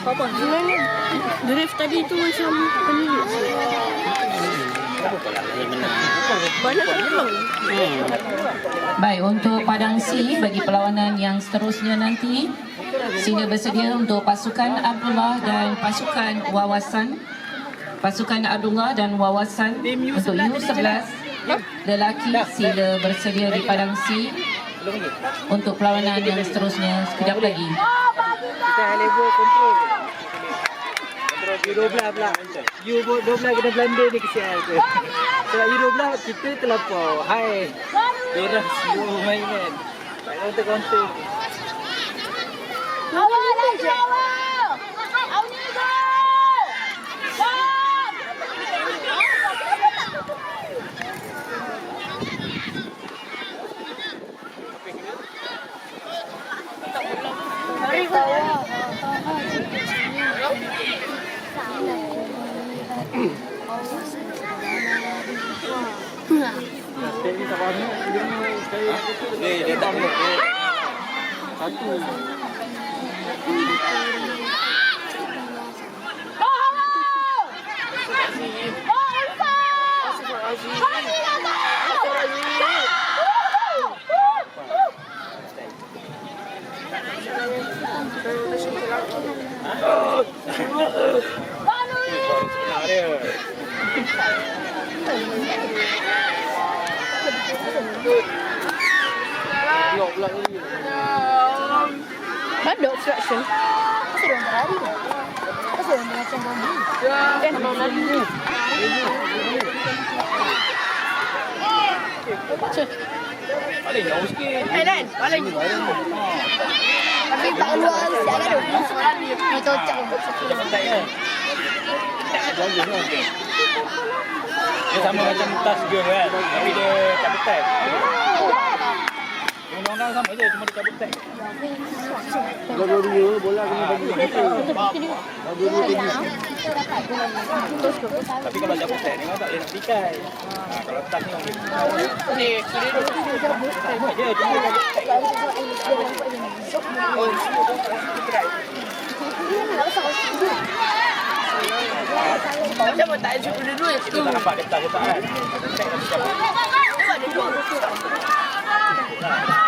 Papa, gimana? Drift tadi itu macam penuh. Baik, untuk Padang C bagi perlawanan yang seterusnya nanti, sehingga bersedia untuk pasukan Abdullah dan pasukan Wawasan. Pasukan Abdullah dan Wawasan untuk U11 lelaki sila bersedia di Padang C untuk perlawanan yang seterusnya sekejap lagi. Kita high level control. U12 pula. U12 kena Belanda ni kesian tu. Sebab U12 kita terlampau high. Diorang slow main kan. Tak counter-counter. Awal lagi awal. satu Valeu! Dia. Blok pula ni. Ada obstruction. Kenapa dia orang tak lari? Kenapa dia orang macam bambu? Eh, mau lari ni. Paling jauh sikit. Eh, Dan. Paling. Tapi tak keluar siap kan dia. Dia cocok untuk sekolah. Tak kan? Dia sama macam tas game kan. Tapi dia cabut tag. Undang-undang sama je cuma dia cabut tag. Kalau dua-dua bola kena bagi kita. Kalau dua-dua tenis. Tapi kalau cabut tag ni memang tak boleh nak pikai. Ha, kalau tas ni okey. Ni, kiri dulu. Sama je cuma dia cabut tag. Mana tak ada dulu itu. Kita tak nampak dia tas letak kan. Tag tapi cabut. Nampak dia. Okey.